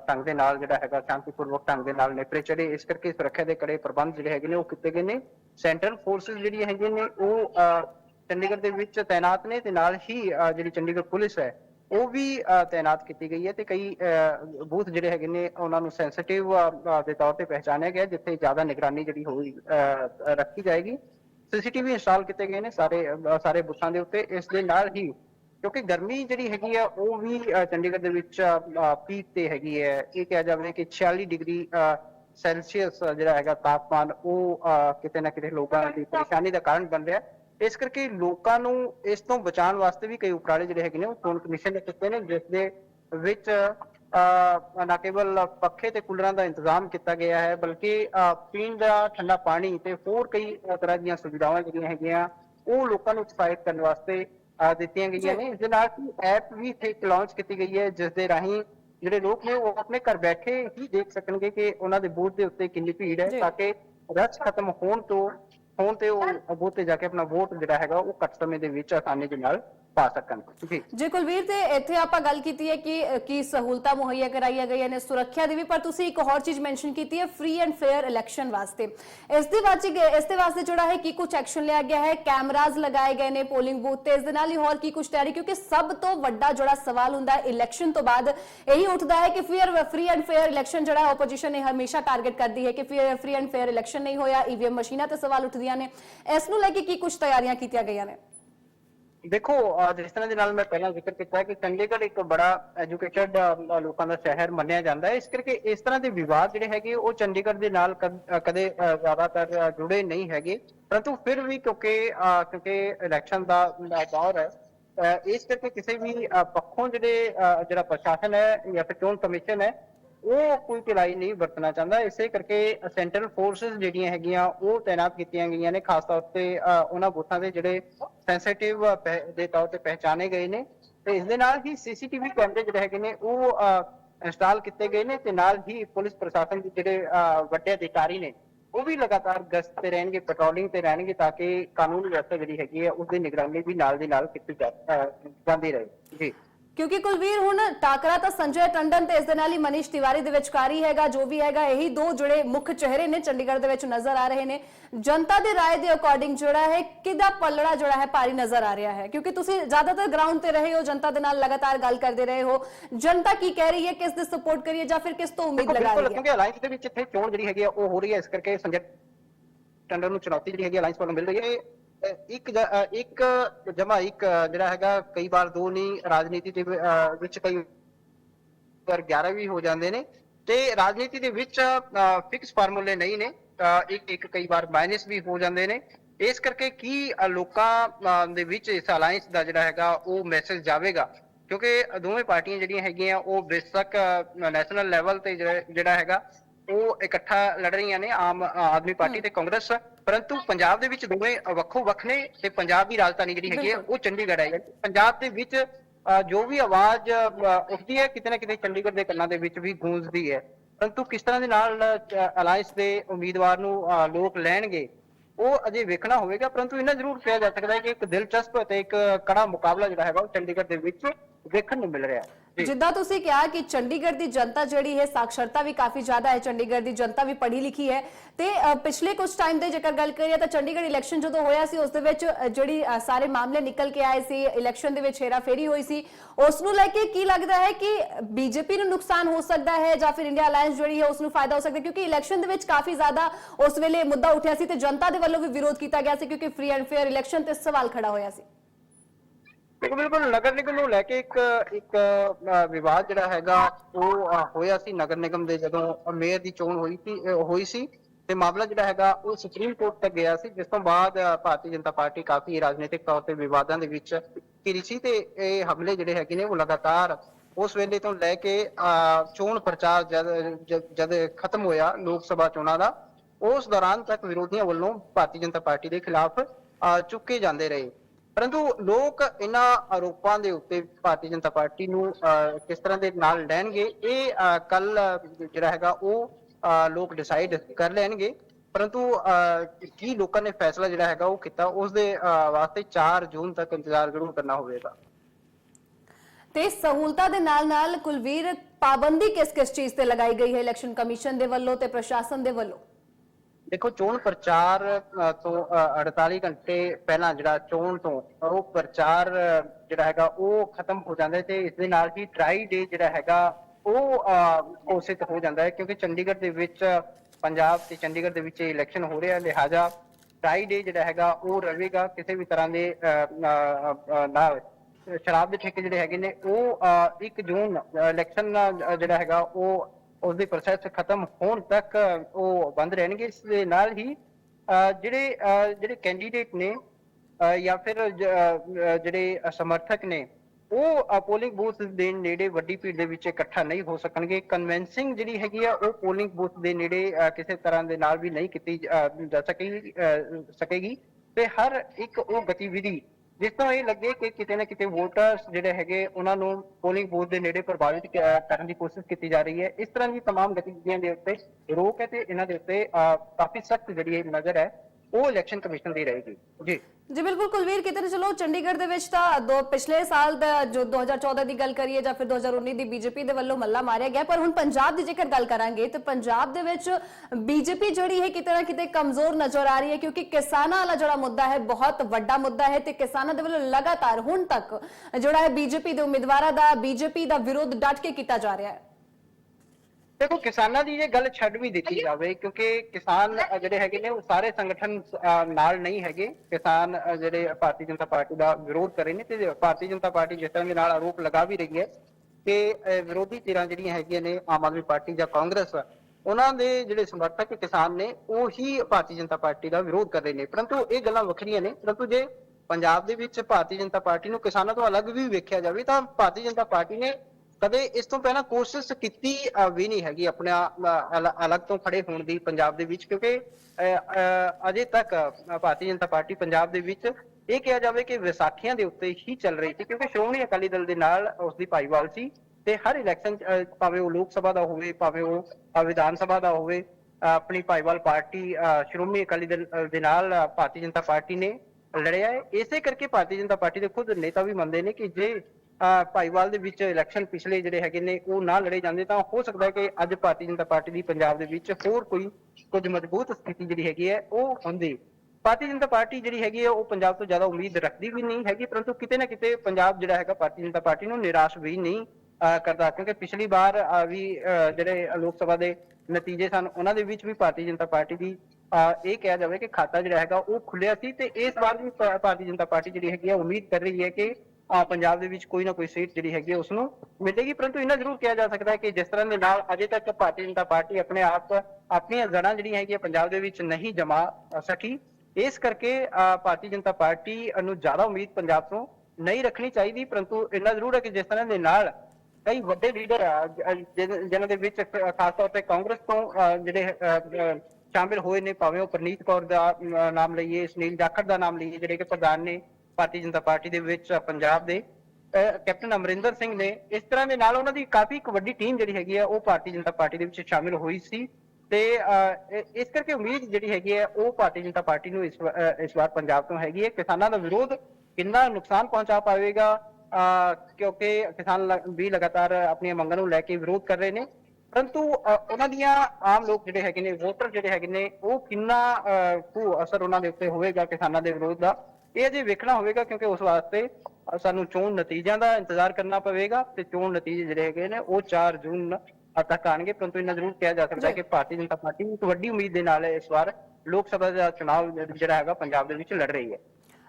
B: ਢੰਗ ਦੇ ਨਾਲ ਜਿਹੜਾ ਹੈਗਾ ਸ਼ਾਂਤੀਪੂਰਵਕ ਢੰਗ ਦੇ ਨਾਲ ਨੇਪਰੇ ਚੜੇ ਇਸ ਕਰਕੇ ਸੁਰੱਖਿਆ ਦੇ ਕੜੇ ਪ੍ਰਬੰਧ ਜਿਹੜੇ ਹੈਗੇ ਨੇ ਉਹ ਕੀਤੇ ਗਏ ਨੇ। ਸੈਂਟਰਲ ਫੋਰਸਸ ਜਿਹੜੀਆਂ ਹੈਗੀਆਂ ਨੇ ਉਹ ਚੰਡੀਗੜ੍ਹ ਦੇ ਵਿੱਚ ਤਾਇਨਾਤ ਨੇ ਤੇ ਨਾਲ ਹੀ ਜਿਹੜੀ ਚੰਡੀਗੜ੍ਹ ਪੁਲਿਸ ਹੈ ਉਹ ਵੀ ਅਹ, ਤਾਇਨਾਤ ਕੀਤੀ ਗਈ ਹੈ ਤੇ ਕਈ ਅਹ, ਬੂਥ ਜਿਹੜੇ ਹੈਗੇ ਨੇ ਉਹਨਾਂ ਨੂੰ ਸੈਂਸਿਟਿਵ ਦੇ ਤੌਰ ਤੇ ਪਹਿਚਾਨਿਆ ਗਿਆ ਜਿੱਥੇ ਜ਼ਿਆਦਾ ਨਿਗਰਾਨੀ ਜਿਹੜੀ ਹੋਈ ਰੱਖੀ ਜਾਏਗੀ। ਸੀਸੀਟੀਵੀ ਇੰਸਟਾਲ ਕੀਤੇ ਗਏ ਨੇ ਸਾਰੇ ਸਾਰੇ ਬੁੱਥਾਂ ਦੇ ਉੱਤੇ, ਇਸ ਦੇ ਨਾਲ ਹੀ, ਕਿਉਂਕਿ ਗਰਮੀ ਜਿਹੜੀ ਹੈਗੀ ਆ, ਉਹ ਵੀ ਚੰਡੀਗੜ੍ਹ ਦੇ ਵਿੱਚ ਪੀਕ ਤੇ ਹੈਗੀ ਹੈ। ਇਹ ਕਿਹਾ ਜਾਵੇ ਕਿ 46 ਡਿਗਰੀ ਸੈਲਸੀਅਸ ਜਿਹੜਾ ਹੈਗਾ ਤਾਪਮਾਨ, ਉਹ ਕਿਤੇ ਨਾ ਕਿਤੇ ਲੋਕਾਂ ਦੀ ਪਰੇਸ਼ਾਨੀ ਦਾ ਕਾਰਨ ਬਣ ਰਿਹਾ। ਇਸ ਕਰਕੇ ਲੋਕਾਂ ਨੂੰ ਇਸ ਤੋਂ ਬਚਾਉਣ ਵਾਸਤੇ ਵੀ ਕਈ ਉਪਰਾਲੇ ਜਿਹੜੇ ਹੈਗੇ ਨੇ, ਉਹ ਚੋਣ ਕਮਿਸ਼ਨ ਨੇ ਕੀਤੇ ਨੇ, ਜਿਸ ਦੇ ਵਿੱਚ ਅਹ, ਨਾ ਕੇਵਲ ਪੱਖੇ ਤੇ ਕੂਲਰਾਂ ਦਾ ਇੰਤਜ਼ਾਮ ਕੀਤਾ ਗਿਆ ਹੈ ਬਲਕਿ ਪੀਣ ਦਾ ਠੰਡਾ ਪਾਣੀ ਤੇ ਹੋਰ ਕਈ ਤਰ੍ਹਾਂ ਦੀਆਂ ਸੁਵਿਧਾਵਾਂ ਜਿਹੜੀਆਂ ਹੈਗੀਆਂ ਉਹ ਲੋਕਾਂ ਨੂੰ ਉਤਸ਼ਾਹਿਤ ਕਰਨ ਵਾਸਤੇ ਦਿੱਤੀਆਂ ਗਈਆਂ ਨੇ ਇਸ ਦੇ ਨਾਲ ਹੀ ਐਪ ਵੀ ਇੱਕ ਲਾਂਚ ਕੀਤੀ ਗਈ ਹੈ ਜਿਸ ਦੇ ਰਾਹੀਂ ਜਿਹੜੇ ਲੋਕ ਨੇ ਉਹ ਆਪਣੇ ਘਰ ਬੈਠੇ ਹੀ ਦੇਖ ਸਕਣਗੇ ਕਿ ਉਹਨਾਂ ਦੇ ਬੂਥ ਦੇ ਉੱਤੇ ਕਿੰਨੀ ਭੀੜ ਹੈ। ਤਾਂ ਕਿ ਰਸ਼ ਖਤਮ ਹੋਣ ਤੋਂ ਹੋਣ ਤੇ ਉਹ ਬੂਥ ਤੇ ਜਾ ਕੇ ਆਪਣਾ ਵੋਟ ਜਿਹੜਾ ਹੈਗਾ ਉਹ ਘੱਟ ਸਮੇਂ ਦੇ ਵਿੱਚ ਆਸਾਨੀ ਦੇ ਨਾਲ ਪਾ ਸਕਣ। ਜੀ?
A: ਜੇ ਕੁਲਵੀਰ ਤੇ ਇੱਥੇ ਆਪਾਂ ਗੱਲ ਕੀਤੀ ਹੈ ਕਿ ਕੀ ਸਹੂਲਤਾਂ ਮੁਹੱਈਆ ਕਰਾਈਆਂ ਗਈਆਂ ਨੇ ਸੁਰੱਖਿਆ ਦੀ ਵੀ, ਪਰ ਤੁਸੀਂ ਇੱਕ ਹੋਰ ਚੀਜ਼ ਮੈਂਸ਼ਨ ਕੀਤੀ ਹੈ ਫ੍ਰੀ ਐਂਡ ਫੇਅਰ ਇਲੈਕਸ਼ਨ ਵਾਸਤੇ। ਇਸ ਦੇ ਵਾਸਤੇ ਇਸ ਦੇ ਵਾਸਤੇ ਜਿਹੜਾ ਹੈ ਕੀ ਕੁਝ ਐਕਸ਼ਨ ਲਿਆ ਗਿਆ ਹੈ ਕੈਮਰਾਜ਼ ਲਗਾਏ ਗਏ ਨੇ ਪੋਲਿੰਗ ਬੂਥ ਤੇ। ਇਸ ਦੇ ਨਾਲ ਹੀ ਹੋਰ ਕੀ ਕੁਝ ਤਿਆਰੀ, ਕਿਉਂਕਿ ਸਭ ਤੋਂ ਵੱਡਾ ਜਿਹੜਾ ਸਵਾਲ ਹੁੰਦਾ ਹੈ ਇਲੈਕਸ਼ਨ ਤੋਂ ਬਾਅਦ। ਇਹੀ ਉੱਠਦਾ ਹੈ ਕਿ fair free and fair election ਜਿਹੜਾ ਆਪੋਜੀਸ਼ਨ ਇਹ ਹਮੇਸ਼ਾ ਟਾਰਗੇਟ ਕਰਦੀ ਹੈ ਕਿ ਫ੍ਰੀ ਐਂਡ ਫੇਅਰ ਇਲੈਕਸ਼ਨ ਨਹੀਂ ਹੋਇਆ ਈਵੀਐਮ ਮਸ਼ੀਨਾਂ ਤੇ ਸਵਾਲ ਉੱਠਦੀਆਂ ਨੇ। ਇਸ ਨੂੰ ਲੈ ਕੇ ਕੀ ਕੁਝ ਤਿਆਰੀਆਂ ਕੀਤੀਆਂ ਗਈਆਂ ਨੇ?
B: ਦੇਖੋ, ਅਹ, ਜਿਸ ਤਰ੍ਹਾਂ ਦੇ ਨਾਲ ਮੈਂ ਪਹਿਲਾਂ ਜ਼ਿਕਰ ਕੀਤਾ ਹੈ ਕਿ ਚੰਡੀਗੜ੍ਹ ਇੱਕ ਬੜਾ ਐਜੂਕੇਟਡ ਲੋਕਾਂ ਦਾ ਸ਼ਹਿਰ ਮੰਨਿਆ ਜਾਂਦਾ ਹੈ। ਇਸ ਕਰਕੇ ਇਸ ਤਰ੍ਹਾਂ ਦੇ ਵਿਵਾਦ ਜਿਹੜੇ ਹੈਗੇ, ਉਹ ਚੰਡੀਗੜ੍ਹ ਦੇ ਨਾਲ ਕਦ- ਅਹ, ਕਦੇ, ਅਹ, ਜ਼ਿਆਦਾਤਰ ਜੁੜੇ ਨਹੀਂ ਹੈਗੇ। ਪਰੰਤੂ ਫਿਰ ਵੀ ਕਿਉਂਕਿ, ਅਹ, ਕਿਉਂਕਿ ਇਲੈਕਸ਼ਨ ਦਾ ਦਾ ਦੌਰ ਹੈ, ਅਹ, ਇਸ ਕਰਕੇ ਕਿਸੇ ਵੀ, ਅਹ, ਪੱਖੋਂ ਜਿਹੜੇ, ਅਹ, ਜਿਹੜਾ ਪ੍ਰਸ਼ਾਸਨ ਹੈ ਜਾਂ ਫਿਰ ਚੋਣ ਕਮਿਸ਼ਨ ਹੈ ਉਹ ਕੋਈ ਢਿਲਾਈ ਨਹੀਂ ਵਰਤਣਾ ਚਾਹੁੰਦਾ। ਇਸੇ ਕਰਕੇ ਸੈਂਟਰਲ ਫੋਰਸਸ ਜਿਹੜੀਆਂ ਹੈਗੀਆਂ, ਉਹ ਤਾਇਨਾਤ ਕੀਤੀਆਂ ਗਈਆਂ ਨੇ। ਖਾਸ ਤੌਰ ਤੇ ਉਹਨਾਂ ਬੂਥਾਂ ਦੇ ਜਿਹੜੇ ਸੈਂਸਿਟਿਵ ਦੇ ਤੌਰ ਤੇ ਪਹਿਚਾਨੇ ਗਏ ਨੇ। ਤੇ ਇਸ ਦੇ ਨਾਲ ਹੀ ਸੀਸੀਟੀਵੀ ਕੈਮਰੇ ਜਿਹੜੇ ਹੈਗੇ ਨੇ, ਉਹ ਇੰਸਟਾਲ ਕੀਤੇ ਗਏ ਨੇ ਤੇ ਨਾਲ ਹੀ ਪੁਲਿਸ ਪ੍ਰਸ਼ਾਸਨ ਦੇ ਜਿਹੜੇ ਵੱਡੇ ਅਧਿਕਾਰੀ ਨੇ, ਉਹ ਵੀ ਲਗਾਤਾਰ ਗਸ਼ਤ ਤੇ ਰਹਿਣਗੇ ਪੈਟਰੋਲਿੰਗ ਤੇ ਰਹਿਣਗੇ ਤਾਂ ਕਿ ਕਾਨੂੰਨ ਵਿਵਸਥਾ ਜਿਹੜੀ ਹੈਗੀ ਹੈ ਉਸ ਦੀ ਨਿਗਰਾਨੀ ਵੀ ਨਾਲ ਦੀ ਨਾਲ ਕੀਤੀ ਜਾ- ਜਾਂਦੀ ਰਹੇ। ਜੀ।
A: ਕਿਉਂਕਿ ਕੁਲਵੀਰ ਹੁਣ ਟਾਕਰਾ ਤਾਂ ਸੰਜੇ ਟੰਡਨ ਤੇ ਇਸ ਦੇ ਨਾਲ ਹੀ ਮਨੀਸ਼ ਤਿਵਾਰੀ ਦੇ ਵਿਚਕਾਰੀ ਹੈਗਾ ਜੋ ਵੀ ਹੈਗਾ ਇਹੀ ਦੋ ਜਿਹੜੇ ਮੁੱਖ ਚਿਹਰੇ ਨੇ ਚੰਡੀਗੜ੍ਹ ਦੇ ਵਿੱਚ ਨਜ਼ਰ ਆ ਰਹੇ ਨੇ। ਜਨਤਾ ਦੇ ਰਾਏ ਦੇ ਅਕੋਰਡਿੰਗ ਜਿਹੜਾ ਹੈ ਕਿਹਦਾ ਪਲੜਾ ਜਿਹੜਾ ਹੈ ਭਾਰੀ ਨਜ਼ਰ ਆ ਰਿਹਾ ਹੈ। ਕਿਉਂਕਿ ਤੁਸੀਂ ਜ਼ਿਆਦਾਤਰ ਗਰਾਊਂਡ ਤੇ ਰਹੇ ਹੋ ਜਨਤਾ ਦੇ ਨਾਲ ਲਗਾਤਾਰ ਗੱਲ ਕਰਦੇ ਰਹੇ ਹੋ। ਜਨਤਾ ਕੀ ਕਹਿ ਰਹੀ ਹੈ ਕਿਸ ਦੇ ਸਪੋਰਟ ਕਰੀਏ ਜਾਂ ਫਿਰ ਕਿਸ ਤੋਂ ਉਮੀਦ ਲਗਾ ਰਹੀ ਹੈ?
B: ਕਿਉਂਕਿ ਅਲਾਈਅੰਸ ਦੇ ਵਿੱਚ ਇੱਥੇ ਚੋਣ ਜਿਹੜੀ ਹੈਗੀ ਆ ਉਹ ਹੋ ਰਹੀ ਹੈ। ਇਸ ਕਰਕੇ ਸੰਜੇ ਟੰਡਨ ਨੂੰ ਚੁਣੌਤੀ ਜਿਹੜੀ ਹੈਗੀ ਅਲਾਈਅੰਸ ਵੱਲੋਂ ਮਿਲ ਰਹੀ ਹੈ। ਇੱਕ ਇੱਕ ਜਮਾ ਇੱਕ ਜਿਹੜਾ ਹੈਗਾ ਕਈ ਵਾਰ ਦੋ ਨਹੀਂ, ਰਾਜਨੀਤੀ ਦੇ ਵਿੱਚ ਕਈ ਵਾਰ 11 ਵੀ ਹੋ ਜਾਂਦੇ ਨੇ ਤੇ ਰਾਜਨੀਤੀ ਦੇ ਵਿੱਚ ਫਿਕਸ ਫਾਰਮੂਲੇ ਨਹੀਂ ਨੇ ਇੱਕ ਇੱਕ ਕਈ ਵਾਰ ਮਾਈਨਸ ਵੀ ਹੋ ਜਾਂਦੇ ਨੇ। ਇਸ ਕਰਕੇ ਕੀ ਲੋਕਾਂ ਦੇ ਵਿੱਚ ਇਸ ਅਲਾਈਅੰਸ ਦਾ ਜਿਹੜਾ ਹੈਗਾ ਉਹ ਮੈਸੇਜ ਜਾਵੇਗਾ? ਕਿਉਂਕਿ ਦੋਵੇਂ ਪਾਰਟੀਆਂ ਜਿਹੜੀਆਂ ਹੈਗੀਆਂ ਉਹ ਬੇਸ਼ੱਕ ਨੈਸ਼ਨਲ ਲੈਵਲ ਤੇ ਜਿਹੜਾ ਹੈਗਾ ਉਹ ਇਕੱਠਾ ਲੜ ਰਹੀਆਂ ਨੇ ਆਮ ਆਦਮੀ ਪਾਰਟੀ ਤੇ ਕਾਂਗਰਸ ਪਰੰਤੂ ਪੰਜਾਬ ਦੇ ਵਿੱਚ ਦੋਵੇਂ ਵੱਖੋ ਵੱਖ ਨੇ ਤੇ ਪੰਜਾਬ ਦੀ ਰਾਜਧਾਨੀ ਜਿਹੜੀ ਹੈਗੀ ਹੈ ਉਹ ਚੰਡੀਗੜ੍ਹ ਹੈ। ਪੰਜਾਬ ਦੇ ਵਿੱਚ ਜੋ ਵੀ ਆਵਾਜ਼ ਉੱਠਦੀ ਹੈ ਕਿਤੇ ਨਾ ਕਿਤੇ ਚੰਡੀਗੜ੍ਹ ਦੇ ਕੰਨਾਂ ਦੇ ਵਿੱਚ ਵੀ ਗੂੰਜਦੀ ਹੈ। ਪਰੰਤੂ ਕਿਸ ਤਰ੍ਹਾਂ ਦੇ ਨਾਲ ਅਲਾਈਅੰਸ ਦੇ ਉਮੀਦਵਾਰ ਨੂੰ ਲੋਕ ਲੈਣਗੇ ਉਹ ਅਜੇ ਵੇਖਣਾ ਹੋਵੇਗਾ। ਪਰੰਤੂ ਇਹਨਾਂ ਜ਼ਰੂਰ ਕਿਹਾ ਜਾ ਸਕਦਾ ਹੈ ਕਿ ਇੱਕ ਦਿਲਚਸਪ ਅਤੇ ਇੱਕ ਕੜਾ ਮੁਕਾਬਲਾ ਜਿਹੜਾ ਹੈਗਾ ਉਹ ਚੰਡੀਗੜ੍ਹ ਦੇ ਵਿੱਚ ਵੇਖਣ ਨੂੰ ਮਿਲ ਰਿਹਾ ਹੈ।
A: ਜਿੱਦਾਂ ਤੁਸੀਂ ਕਿਹਾ ਕਿ ਚੰਡੀਗੜ੍ਹ ਦੀ ਜਨਤਾ ਜਿਹੜੀ ਹੈ ਸਾਖਰਤਾ ਵੀ ਕਾਫੀ ਜ਼ਿਆਦਾ ਹੈ, ਚੰਡੀਗੜ੍ਹ ਦੀ ਜਨਤਾ ਵੀ ਪੜ੍ਹੀ ਲਿਖੀ ਹੈ। ਤੇ ਪਿਛਲੇ ਕੁਝ ਟਾਈਮ ਦੇ ਜੇਕਰ ਗੱਲ ਕਰੀਏ ਤਾਂ ਚੰਡੀਗੜ੍ਹ ਇਲੈਕਸ਼ਨ ਜਦੋਂ ਹੋਇਆ ਸੀ, ਉਸ ਦੇ ਵਿੱਚ ਜਿਹੜੀ ਸਾਰੇ ਮਾਮਲੇ ਨਿਕਲ ਕੇ ਆਏ ਸੀ ਇਲੈਕਸ਼ਨ ਦੇ ਵਿੱਚ ਹੇਰਾਫੇਰੀ ਹੋਈ ਸੀ। ਉਸ ਨੂੰ ਲੈ ਕੇ ਕੀ ਲੱਗਦਾ ਹੈ ਕਿ ਬੀਜੇਪੀ ਨੂੰ ਨੁਕਸਾਨ ਹੋ ਸਕਦਾ ਹੈ ਜਾਂ ਫਿਰ ਇੰਡੀਆ ਅਲਾਈਅੰਸ ਜਿਹੜੀ ਹੈ ਉਸ ਨੂੰ ਫਾਇਦਾ ਹੋ ਸਕਦਾ ਕਿਉਂਕਿ ਇਲੈਕਸ਼ਨ ਦੇ ਵਿੱਚ ਕਾਫੀ ਜ਼ਿਆਦਾ ਉਸ ਵੇਲੇ ਮੁੱਦਾ ਉੱਠਿਆ ਸੀ ਤੇ ਜਨਤਾ ਦੇ ਵੱਲੋਂ ਵੀ ਵਿਰੋਧ ਕੀਤਾ ਗਿਆ ਸੀ, ਕਿਉਂਕਿ ਫ੍ਰੀ ਐਂਡ ਫੇਅਰ ਇਲੈਕਸ਼ਨ ਤੇ ਸਵਾਲ ਖੜਾ ਹੋਇਆ ਸੀ।
B: ਦੇਖੋ ਬਿਲਕੁਲ ਨਗਰ ਨਿਗਮ ਨੂੰ ਲੈ ਕੇ ਇੱਕ ਇੱਕ ਵਿਵਾਦ ਜਿਹੜਾ ਹੈਗਾ ਉਹ ਹੋਇਆ ਸੀ ਨਗਰ ਨਿਗਮ ਦੇ ਜਦੋਂ ਮੇਅਰ ਦੀ ਚੋਣ ਹੋਈ ਸੀ ਹੋਈ ਸੀ ਤੇ ਮਾਮਲਾ ਜਿਹੜਾ ਹੈਗਾ ਉਹ ਸੁਪਰੀਮ ਕੋਰਟ ਤੱਕ ਗਿਆ ਸੀ ਜਿਸ ਤੋਂ ਬਾਅਦ ਭਾਰਤੀ ਜਨਤਾ ਪਾਰਟੀ ਕਾਫੀ ਰਾਜਨੀਤਿਕ ਤੌਰ ਤੇ ਵਿਵਾਦਾਂ ਦੇ ਵਿੱਚ ਘਿਰੀ ਸੀ ਤੇ ਇਹ ਹਮਲੇ ਜਿਹੜੇ ਹੈਗੇ ਨੇ ਉਹ ਲਗਾਤਾਰ ਉਸ ਵੇਲੇ ਤੋਂ ਲੈ ਕੇ ਅਹ, ਚੋਣ ਪ੍ਰਚਾਰ ਜਦ ਜਦ- ਖਤਮ ਹੋਇਆ ਲੋਕ ਸਭਾ ਚੋਣਾਂ ਦਾ ਉਸ ਦੌਰਾਨ ਤੱਕ ਵਿਰੋਧੀਆਂ ਵੱਲੋਂ ਭਾਰਤੀ ਜਨਤਾ ਪਾਰਟੀ ਦੇ ਖਿਲਾਫ ਚੁੱਕੇ ਜਾਂਦੇ ਰਹੇ। ਪਰੰਤੂ ਲੋਕ ਇਹਨਾਂ ਆਰੋਪਾਂ ਦੇ ਉੱਤੇ ਭਾਰਤੀ ਜਨਤਾ ਪਾਰਟੀ ਨੂੰ ਕਿਸ ਤਰ੍ਹਾਂ ਦੇ ਨਾਲ ਲੈਣਗੇ, ਇਹ ਕੱਲ ਜਿਹੜਾ ਹੈਗਾ ਉਹ ਲੋਕ ਡਿਸਾਈਡ ਕਰ ਲੈਣਗੇ। ਪਰੰਤੂ ਕੀ ਲੋਕਾਂ ਨੇ ਫੈਸਲਾ ਜਿਹੜਾ ਹੈਗਾ ਉਹ ਕੀਤਾ, ਉਸ ਦੇ ਵਾਸਤੇ 4 ਜੂਨ ਤੱਕ ਇੰਤਜ਼ਾਰ ਜ਼ਰੂਰ ਕਰਨਾ ਹੋਵੇਗਾ।
A: ਤੇ ਸਹੂਲਤਾਂ ਦੇ ਨਾਲ ਨਾਲ ਕੁਲਵੀਰ, ਪਾਬੰਦੀ ਕਿਸ ਕਿਸ ਚੀਜ਼ ਤੇ ਲਗਾਈ ਗਈ ਹੈ ਇਲੈਕਸ਼ਨ ਕਮਿਸ਼ਨ ਦੇ ਵੱਲੋਂ ਤੇ ਪ੍ਰਸ਼ਾਸਨ ਦੇ ਵੱਲੋਂ?
B: ਦੇਖੋ ਚੋਣ ਪ੍ਰਚਾਰ ਤੋਂ 48 ਘੰਟੇ ਪਹਿਲਾਂ ਜਿਹੜਾ ਚੋਣ ਤੋਂ ਉਹ ਪ੍ਰਚਾਰ ਜਿਹੜਾ ਹੈਗਾ ਉਹ ਖਤਮ ਹੋ ਜਾਂਦਾ ਤੇ ਇਸ ਦੇ ਨਾਲ ਹੀ ਟਰਾਈ ਡੇ ਜਿਹੜਾ ਹੈਗਾ ਉਹ ਘੋਸ਼ਿਤ ਹੋ ਜਾਂਦਾ ਹੈ ਕਿਉਂਕਿ ਚੰਡੀਗੜ੍ਹ ਦੇ ਵਿੱਚ ਪੰਜਾਬ ਤੇ ਚੰਡੀਗੜ੍ਹ ਦੇ ਵਿੱਚ ਇਲੈਕਸ਼ਨ ਹੋ ਰਿਹਾ ਲਿਹਾਜ਼ਾ ਟਰਾਈ ਡੇ ਜਿਹੜਾ ਹੈਗਾ ਉਹ ਰਹੇਗਾ ਕਿਸੇ ਵੀ ਤਰ੍ਹਾਂ ਦੇ ਅ, ਅ, ਨਾ ਸ਼ਰਾਬ ਦੇ ਠੇਕੇ ਜਿਹੜੇ ਹੈਗੇ ਨੇ ਉਹ 1 ਜੂਨ ਇਲੈਕਸ਼ਨ ਜਿਹੜਾ ਹੈਗਾ ਉਹ ਉਸ ਦੀ ਪ੍ਰੋਸੈਸ ਖਤਮ ਹੋਣ ਤੱਕ ਉਹ ਬੰਦ ਰਹਿਣਗੇ। ਇਸ ਦੇ ਨਾਲ ਹੀ ਜਿਹੜੇ ਜਿਹੜੇ ਕੈਂਡੀਡੇਟ ਨੇ ਜਾਂ ਫਿਰ ਜਿਹੜੇ ਸਮਰਥਕ ਨੇ, ਉਹ ਪੋਲਿੰਗ ਬੂਥ ਦੇ ਨੇੜੇ ਵੱਡੀ ਭੀੜ ਦੇ ਵਿੱਚ ਇਕੱਠਾ ਨਹੀਂ ਹੋ ਸਕਣਗੇ। ਕਨਵੈਂਸਿੰਗ ਜਿਹੜੀ ਹੈਗੀ ਆ, ਉਹ ਪੋਲਿੰਗ ਬੂਥ ਦੇ ਨੇੜੇ ਕਿਸੇ ਤਰ੍ਹਾਂ ਦੇ ਨਾਲ ਵੀ ਨਹੀਂ ਕੀਤੀ ਜਾ ਸਕੇਗੀ ਸਕੇਗੀ। ਤੇ ਹਰ ਇੱਕ ਉਹ ਗਤੀਵਿਧੀ ਜਿਸ ਤੋਂ ਇਹ ਲੱਗੇ ਕਿ ਕਿਤੇ ਨਾ ਕਿਤੇ ਵੋਟਰਸ ਜਿਹੜੇ ਹੈਗੇ ਉਹਨਾਂ ਨੂੰ ਪੋਲਿੰਗ ਬੂਥ ਦੇ ਨੇੜੇ ਪ੍ਰਭਾਵਿਤ ਕ- ਕਰਨ ਦੀ ਕੋਸ਼ਿਸ਼ ਕੀਤੀ ਜਾ ਰਹੀ ਹੈ ਇਸ ਤਰ੍ਹਾਂ ਦੀ तमाम ਗਤੀਵਿਧੀਆਂ ਦੇ ਉੱਤੇ ਰੋਕ ਹੈ ਤੇ ਇਹਨਾਂ ਦੇ ਉੱਤੇ ਅਹ, ਕਾਫੀ ਸਖਤ ਜਿਹੜੀ ਇਹ ਨਜ਼ਰ ਹੈ ਉਹ ਇਲੈਕਸ਼ਨ ਕਮਿਸ਼ਨ ਦੀ ਰਹੇਗੀ। ਜੀ।
A: ਜੀ, ਬਿਲਕੁਲ ਕੁਲਵੀਰ, ਕਿਤੇ ਨਾ ਚਲੋ, ਚੰਡੀਗੜ੍ਹ ਦੇ ਵਿੱਚ ਤਾਂ ਦੋ ਪਿਛਲੇ ਸਾਲ ਦਾ ਜੋ 2014 ਦੀ ਗੱਲ ਕਰੀਏ ਜਾਂ ਫਿਰ 2019 ਦੀ ਬੀਜੇਪੀ ਦੇ ਵੱਲੋਂ ਮੱਲਾ ਮਾਰਿਆ ਗਿਆ, ਪਰ ਹੁਣ ਪੰਜਾਬ ਦੀ ਜੇਕਰ ਗੱਲ ਕਰਾਂਗੇ ਤਾਂ ਪੰਜਾਬ ਦੇ ਵਿੱਚ ਬੀਜੇਪੀ ਜਿਹੜੀ ਹੈ ਕਿਤੇ ਨਾ ਕਿਤੇ ਕਮਜ਼ੋਰ ਨਜ਼ਰ ਆ ਰਹੀ ਹੈ, ਕਿਉਂਕਿ ਕਿਸਾਨਾਂ ਵਾਲਾ ਜਿਹੜਾ ਮੁੱਦਾ ਹੈ, ਬਹੁਤ ਵੱਡਾ ਮੁੱਦਾ ਹੈ ਤੇ ਕਿਸਾਨਾਂ ਦੇ ਵੱਲੋਂ ਲਗਾਤਾਰ ਹੁਣ ਤੱਕ ਜਿਹੜਾ ਹੈ ਬੀਜੇਪੀ ਦੇ ਉਮੀਦਵਾਰਾਂ ਦਾ, ਬੀਜੇਪੀ ਦਾ ਵਿਰੋਧ ਡਟ ਕੇ ਕੀਤਾ ਜਾ ਰਿਹਾ ਹੈ।
B: ਦੇਖੋ ਕਿਸਾਨਾਂ ਦੀ ਇਹ ਗੱਲ ਛੱਡ ਵੀ ਦਿੱਤੀ ਜਾਵੇ ਕਿਉਂਕਿ ਕਿਸਾਨ ਜਿਹੜੇ ਹੈਗੇ ਨੇ ਉਹ ਸਾਰੇ ਸੰਗਠਨ ਨਾਲ ਨਹੀਂ ਹੈਗੇ। ਕਿਸਾਨ ਜਿਹੜੇ ਭਾਰਤੀ ਜਨਤਾ ਪਾਰਟੀ ਦਾ ਵਿਰੋਧ ਕਰ ਰਹੇ ਨੇ ਤੇ ਭਾਰਤੀ ਜਨਤਾ ਪਾਰਟੀ ਜਿਸ ਤਰ੍ਹਾਂ ਦੇ ਨਾਲ ਆਰੋਪ ਲਗਾ ਵੀ ਰਹੀ ਹੈ ਕਿ ਵਿਰੋਧੀ ਧਿਰਾਂ ਜਿਹੜੀਆਂ ਹੈਗੀਆਂ ਨੇ ਆਮ ਆਦਮੀ ਪਾਰਟੀ ਜਾਂ ਕਾਂਗਰਸ ਉਹਨਾਂ ਦੇ ਜਿਹੜੇ ਸਮਰਥਕ ਕਿਸਾਨ ਨੇ ਉਹ ਹੀ ਭਾਰਤੀ ਜਨਤਾ ਪਾਰਟੀ ਦਾ ਵਿਰੋਧ ਕਰ ਰਹੇ ਨੇ। ਪਰੰਤੂ ਇਹ ਗੱਲਾਂ ਵੱਖਰੀਆਂ ਨੇ। ਪਰੰਤੂ ਜੇ ਪੰਜਾਬ ਦੇ ਵਿੱਚ ਭਾਰਤੀ ਜਨਤਾ ਪਾਰਟੀ ਨੂੰ ਕਿਸਾਨਾਂ ਤੋਂ ਅਲੱਗ ਵੀ ਵੇਖਿਆ ਜਾਵੇ ਤਾਂ ਭਾਰਤੀ ਜਨਤਾ ਪਾਰਟੀ ਨੇ ਕਦੇ ਇਸ ਤੋਂ ਪਹਿਲਾਂ ਕੋਸ਼ਿਸ਼ ਕੀਤੀ ਵੀ ਨਹੀਂ ਹੈਗੀ ਆਪਣੇ ਅਲੱਗ ਤੋਂ ਖੜੇ ਹੋਣ ਦੀ ਪੰਜਾਬ ਦੇ ਵਿੱਚ, ਕਿਉਂਕਿ ਅਜੇ ਤੱਕ ਭਾਰਤੀ ਜਨਤਾ ਪਾਰਟੀ ਪੰਜਾਬ ਦੇ ਵਿੱਚ ਇਹ ਕਿਹਾ ਜਾਵੇ ਕਿ ਵਿਸਾਖੀਆਂ ਦੇ ਉੱਤੇ ਹੀ ਚੱਲ ਰਹੀ ਸੀ, ਕਿਉਂਕਿ ਸ਼੍ਰੋਮਣੀ ਅਕਾਲੀ ਦਲ ਦੇ ਨਾਲ ਉਸ ਦੀ ਭਾਈਵਾਲ ਸੀ ਤੇ ਹਰ ਇਲੈਕਸ਼ਨ ਭਾਵੇਂ ਉਹ ਲੋਕ ਸਭਾ ਦਾ ਹੋਵੇ, ਭਾਵੇਂ ਉਹ ਵਿਧਾਨ ਸਭਾ ਦਾ ਹੋਵੇ ਆਪਣੀ ਭਾਈਵਾਲ ਪਾਰਟੀ ਸ਼੍ਰੋਮਣੀ ਅਕਾਲੀ ਦਲ ਦੇ ਨਾਲ ਭਾਰਤੀ ਜਨਤਾ ਪਾਰਟੀ ਨੇ ਲੜਿਆ ਹੈ। ਇਸੇ ਕਰਕੇ ਭਾਰਤੀ ਜਨਤਾ ਪਾਰਟੀ ਦੇ ਖੁਦ ਨੇਤਾ ਵੀ ਮੰਨਦੇ ਨੇ ਕਿ ਜੇ ਭਾਈਵਾਲ ਦੇ ਵਿੱਚ ਇਲੈਕਸ਼ਨ ਪਿਛਲੇ ਜਿਹੜੇ ਹੈਗੇ ਨੇ, ਉਹ ਨਾ ਲੜੇ ਜਾਂਦੇ ਤਾਂ ਹੋ ਸਕਦਾ ਹੈ ਕਿ ਅੱਜ ਭਾਰਤੀ ਜਨਤਾ ਪਾਰਟੀ ਦੀ ਪੰਜਾਬ ਦੇ ਵਿੱਚ ਹੋਰ ਕੋਈ ਕੁਝ ਮਜ਼ਬੂਤ ਸਥਿਤੀ ਜਿਹੜੀ ਹੈਗੀ ਹੈ, ਉਹ ਹੁੰਦੀ। ਭਾਰਤੀ ਜਨਤਾ ਪਾਰਟੀ ਜਿਹੜੀ ਹੈਗੀ ਹੈ, ਉਹ ਪੰਜਾਬ ਤੋਂ ਜ਼ਿਆਦਾ ਉਮੀਦ ਰੱਖਦੀ ਵੀ ਨਹੀਂ ਹੈਗੀ, ਪਰੰਤੂ ਕਿਤੇ ਨਾ ਕਿਤੇ ਪੰਜਾਬ ਜਿਹੜਾ ਹੈਗਾ ਭਾਰਤੀ ਜਨਤਾ ਪਾਰਟੀ ਨੂੰ ਨਿਰਾਸ਼ ਵੀ ਨਹੀਂ ਕਰਦਾ, ਕਿਉਂਕਿ ਪਿਛਲੀ ਵਾਰ ਵੀ, ਅਹ, ਜਿਹੜੇ ਲੋਕ ਸਭਾ ਦੇ ਨਤੀਜੇ ਸਨ, ਉਹਨਾਂ ਦੇ ਵਿੱਚ ਵੀ ਭਾਰਤੀ ਜਨਤਾ ਪਾਰਟੀ ਦੀ, ਅਹ, ਇਹ ਕਿਹਾ ਜਾਵੇ ਕਿ ਖਾਤਾ ਜਿਹੜਾ ਹੈਗਾ, ਉਹ ਖੁੱਲਿਆ ਸੀ ਤੇ ਇਸ ਵਾਰ ਵੀ ਭਾਰਤੀ ਜਨਤਾ ਪਾਰਟੀ ਜਿਹੜੀ ਹੈਗੀ ਹੈ, ਉਮੀਦ ਕਰ ਰਹੀ ਹੈ ਕਿ ਅਹ ਪੰਜਾਬ ਦੇ ਵਿੱਚ ਕੋਈ ਨਾ ਕੋਈ ਸੀਟ ਜਿਹੜੀ ਹੈਗੀ ਹੈ ਉਸ ਨੂੰ ਮਿਲੇਗੀ ਪਰੰਤੂ ਇਹਨਾਂ ਜ਼ਰੂਰ ਕਿਹਾ ਜਾ ਸਕਦਾ ਹੈ ਕਿ ਜਿਸ ਤਰ੍ਹਾਂ ਦੇ ਨਾਲ ਅਜੇ ਤੱਕ ਭਾਰਤੀ ਜਨਤਾ ਪਾਰਟੀ ਆਪਣੇ ਆਪ ਆਪਣੀਆਂ ਜੜ੍ਹਾਂ ਜਿਹੜੀਆਂ ਹੈਗੀਆਂ ਪੰਜਾਬ ਦੇ ਵਿੱਚ ਨਹੀਂ ਜਮਾ ਸਕੀ ਇਸ ਕਰਕੇ ਭਾਰਤੀ ਜਨਤਾ ਪਾਰਟੀ ਨੂੰ ਜ਼ਿਆਦਾ ਉਮੀਦ ਪੰਜਾਬ ਤੋਂ ਨਹੀਂ ਰੱਖਣੀ ਚਾਹੀਦੀ ਪਰੰਤੂ ਇਹਨਾਂ ਜ਼ਰੂਰ ਹੈ ਕਿ ਜਿਸ ਤਰ੍ਹਾਂ ਦੇ ਨਾਲ ਕਈ ਵੱਡੇ ਲੀਡਰ ਆ, ਜ- ਜਿਨ੍ਹਾਂ ਦੇ ਵਿੱਚ ਖਾਸ ਤੌਰ ਤੇ ਕਾਂਗਰਸ ਤੋਂ ਜਿਹੜੇ ਸ਼ਾਮਿਲ ਹੋਏ ਨੇ ਭਾਵੇਂ ਉਹ ਪ੍ਰਨੀਤ ਕੌਰ ਦਾ ਨਾਮ ਲਈਏ ਸੁਨੀਲ ਜਾਖੜ ਦਾ ਨਾਮ ਲਈਏ ਜਿਹੜੇ ਕਿ ਪ੍ਰਧਾਨ ਨੇ ਭਾਰਤੀ ਜਨਤਾ ਪਾਰਟੀ ਦੇ ਵਿੱਚ ਪੰਜਾਬ ਦੇ ਅਹ, ਕੈਪਟਨ ਅਮਰਿੰਦਰ ਸਿੰਘ ਨੇ ਇਸ ਤਰ੍ਹਾਂ ਦੇ ਨਾਲ ਉਹਨਾਂ ਦੀ ਕਾਫੀ ਇੱਕ ਵੱਡੀ ਟੀਮ ਜਿਹੜੀ ਹੈਗੀ ਹੈ ਉਹ ਭਾਰਤੀ ਜਨਤਾ ਪਾਰਟੀ ਦੇ ਵਿੱਚ ਸ਼ਾਮਿਲ ਹੋਈ ਸੀ ਤੇ ਇਸ ਕਰਕੇ ਉਮੀਦ ਜਿਹੜੀ ਹੈਗੀ ਹੈ ਉਹ ਭਾਰਤੀ ਜਨਤਾ ਪਾਰਟੀ ਨੂੰ ਇਸ ਇਸ ਵਾਰ ਪੰਜਾਬ ਤੋਂ ਹੈਗੀ ਹੈ ਕਿਸਾਨਾਂ ਦਾ ਵਿਰੋਧ ਕਿੰਨਾ ਨੁਕਸਾਨ ਪਹੁੰਚਾ ਪਾਵੇਗਾ ਅਹ, ਕਿਉਂਕਿ ਕਿਸਾਨ ਲ- ਵੀ ਲਗਾਤਾਰ ਆਪਣੀਆਂ ਮੰਗਾਂ ਨੂੰ ਲੈ ਕੇ ਵਿਰੋਧ ਕਰ ਰਹੇ ਨੇ। ਪਰੰਤੂ ਅਹ, ਉਹਨਾਂ ਦੀਆਂ ਆਮ ਲੋਕ ਜਿਹੜੇ ਹੈਗੇ ਨੇ ਵੋਟਰ ਜਿਹੜੇ ਹੈਗੇ ਨੇ ਉਹ ਕਿੰਨਾ ਅਹ, ਕੁ ਅਸਰ ਉਹਨਾਂ ਦੇ ਉੱਤੇ ਹੋਵੇਗਾ ਕਿਸਾਨਾਂ ਦੇ ਵਿਰੋਧ ਦਾ? ਇਹ ਅਜੇ ਵੇਖਣਾ ਹੋਵੇਗਾ ਕਿਉਂਕਿ ਉਸ ਵਾਸਤੇ ਸਾਨੂੰ ਚੋਣ ਨਤੀਜਿਆਂ ਦਾ ਇੰਤਜ਼ਾਰ ਕਰਨਾ ਪਵੇਗਾ ਤੇ ਚੋਣ ਨਤੀਜੇ ਜਿਹੜੇ ਹੈਗੇ ਨੇ ਉਹ 4 ਜੂਨ ਤੱਕ ਆਣਗੇ ਪਰੰਤੂ ਇਹਨਾਂ ਜ਼ਰੂਰ ਕਿਹਾ ਜਾ ਸਕਦਾ ਹੈ ਕਿ ਭਾਰਤੀ ਜਨਤਾ ਪਾਰਟੀ ਇੱਕ ਵੱਡੀ ਉਮੀਦ ਦੇ ਨਾਲ ਇਸ ਵਾਰ ਲੋਕ ਸਭਾ ਦਾ ਚੁਣਾਵ ਜਿਹੜਾ ਹੈਗਾ ਪੰਜਾਬ ਦੇ ਵਿੱਚ ਲੜ ਰਹੀ ਹੈ।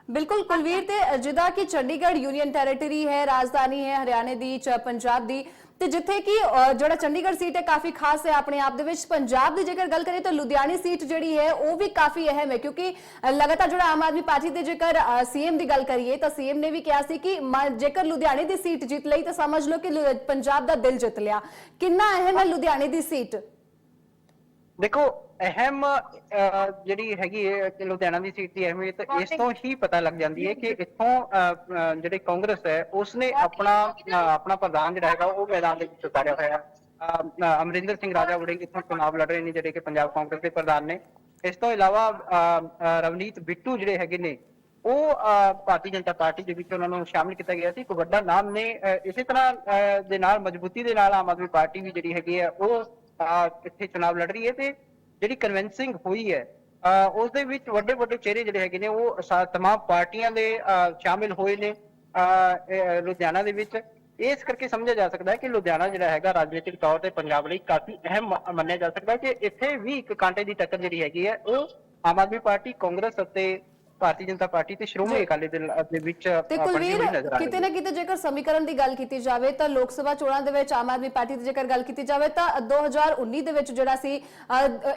A: ਬਿਲਕੁਲ ਕੁਲਵੀਰ ਤੇ ਜਿੱਦਾਂ ਕਿ ਚੰਡੀਗੜ੍ਹ ਯੂਨੀਅਨ ਟੈਰੀਟਰੀ ਹੈ ਰਾਜਧਾਨੀ ਹੈ ਹਰਿਆਣੇ ਦੀ ਚ- ਪੰਜਾਬ ਦੀ। ਤੇ ਜਿੱਥੇ ਕਿ ਜਿਹੜਾ ਚੰਡੀਗੜ੍ਹ ਸੀਟ ਹੈ, ਕਾਫੀ ਖਾਸ ਹੈ ਆਪਣੇ ਆਪ ਦੇ ਵਿੱਚ। ਪੰਜਾਬ ਦੀ ਜੇਕਰ ਗੱਲ ਕਰੀਏ ਤਾਂ ਲੁਧਿਆਣੀ ਸੀਟ ਜਿਹੜੀ ਹੈ, ਉਹ ਵੀ ਕਾਫੀ ਅਹਿਮ ਹੈ, ਕਿਉਂਕਿ ਲਗਾਤਾਰ ਜਿਹੜਾ ਆਮ ਆਦਮੀ ਪਾਰਟੀ ਦੇ ਜੇਕਰ ਸੀਐਮ ਦੀ ਗੱਲ ਕਰੀਏ ਤਾਂ ਸੀਐਮ ਨੇ ਵੀ ਕਿਹਾ ਸੀ ਕਿ ਜੇਕਰ ਲੁਧਿਆਣੇ ਦੀ ਸੀਟ ਜਿੱਤ ਲਈ ਤਾਂ ਸਮਝ ਲਓ ਕਿ ਪੰਜਾਬ ਦਾ ਦਿਲ ਜਿੱਤ ਲਿਆ। ਕਿੰਨਾ ਅਹਿਮ ਹੈ ਲੁਧਿਆਣੇ ਦੀ ਸੀਟ?
B: ਦੇਖੋ ਅਹਿਮ ਅਹ, ਜਿਹੜੀ ਹੈਗੀ ਹੈ ਕਿ ਲੁਧਿਆਣਾ ਦੀ ਸੀਟ ਦੀ ਅਹਿਮੀਅਤ ਇਸ ਤੋਂ ਹੀ ਪਤਾ ਲੱਗ ਜਾਂਦੀ ਹੈ ਕਿ ਇੱਥੋਂ ਜਿਹੜੀ ਕਾਂਗਰਸ ਹੈ ਉਸਨੇ ਆਪਣਾ ਆਪਣਾ ਪ੍ਰਧਾਨ ਜਿਹੜਾ ਹੈਗਾ ਉਹ ਮੈਦਾਨ ਦੇ ਵਿੱਚ ਉਤਾਰਿਆ ਹੋਇਆ। ਅਮਰਿੰਦਰ ਸਿੰਘ ਰਾਜਾ ਵੜਿੰਗ ਇੱਥੋਂ ਚੁਣਾਵ ਲੜ ਰਹੇ ਨੇ ਜਿਹੜੇ ਕਿ ਪੰਜਾਬ ਕਾਂਗਰਸ ਦੇ ਪ੍ਰਧਾਨ ਨੇ। ਇਸ ਤੋਂ ਇਲਾਵਾ ਰਵਨੀਤ ਬਿੱਟੂ ਜਿਹੜੇ ਹੈਗੇ ਨੇ ਉਹ ਭਾਰਤੀ ਜਨਤਾ ਪਾਰਟੀ ਦੇ ਵਿੱਚ ਉਹਨਾਂ ਨੂੰ ਸ਼ਾਮਿਲ ਕੀਤਾ ਗਿਆ ਸੀ। ਇੱਕ ਵੱਡਾ ਨਾਮ ਨੇ ਇਸੇ ਤਰ੍ਹਾਂ ਦੇ ਨਾਲ ਮਜ਼ਬੂਤੀ ਦੇ ਨਾਲ ਆਮ ਆਦਮੀ ਪਾਰਟੀ ਵੀ ਜਿਹੜੀ ਹੈਗੀ ਹੈ ਉਹ ਇੱਥੇ ਚੁਣਾਵ ਲੜ ਰਹੀ ਹੈ ਤੇ ਜਿਹੜੀ ਕਨਵਿੰਸਿੰਗ ਹੋਈ ਹੈ ਉਸ ਦੇ ਵਿੱਚ ਵੱਡੇ ਵੱਡੇ ਚਿਹਰੇ ਜਿਹੜੇ ਹੈਗੇ ਨੇ, ਉਹ ਸਾ- ਪਾਰਟੀਆਂ ਦੇ ਸ਼ਾਮਿਲ ਹੋਏ ਨੇ ਲੁਧਿਆਣਾ ਦੇ ਵਿੱਚ। ਇਸ ਕਰਕੇ ਸਮਝਿਆ ਜਾ ਸਕਦਾ ਹੈ ਕਿ ਲੁਧਿਆਣਾ ਜਿਹੜਾ ਹੈਗਾ ਰਾਜਨੀਤਿਕ ਤੌਰ ਤੇ ਪੰਜਾਬ ਲਈ ਕਾਫੀ ਅਹਿਮ ਮੰਨਿਆ ਜਾ ਸਕਦਾ ਹੈ ਕਿ ਇੱਥੇ ਵੀ ਇੱਕ ਕਾਂਟੇ ਦੀ ਟੱਕਰ ਜਿਹੜੀ ਹੈਗੀ ਹੈ, ਉਹ ਆਮ ਆਦਮੀ ਪਾਰਟੀ, ਕਾਂਗਰਸ ਅਤੇ ਭਾਰਤੀ ਜਨਤਾ ਪਾਰਟੀ ਤੇ ਸ਼੍ਰੋਮਣੀ ਅਕਾਲੀ ਦਲ ਦੇ ਵਿੱਚ
A: ਤੇ ਕੁਲਵੀਰ ਕਿਤੇ ਨਾ ਕਿਤੇ ਜੇਕਰ ਸਮੀਕਰਨ ਦੀ ਗੱਲ ਕੀਤੀ ਜਾਵੇ ਤਾਂ ਲੋਕ ਸਭਾ ਚੋਣਾਂ ਦੇ ਵਿੱਚ ਆਮ ਆਦਮੀ ਪਾਰਟੀ ਦੀ ਜੇਕਰ ਗੱਲ ਕੀਤੀ ਜਾਵੇ ਤਾਂ 2019 ਦੇ ਵਿੱਚ ਜਿਹੜਾ ਸੀ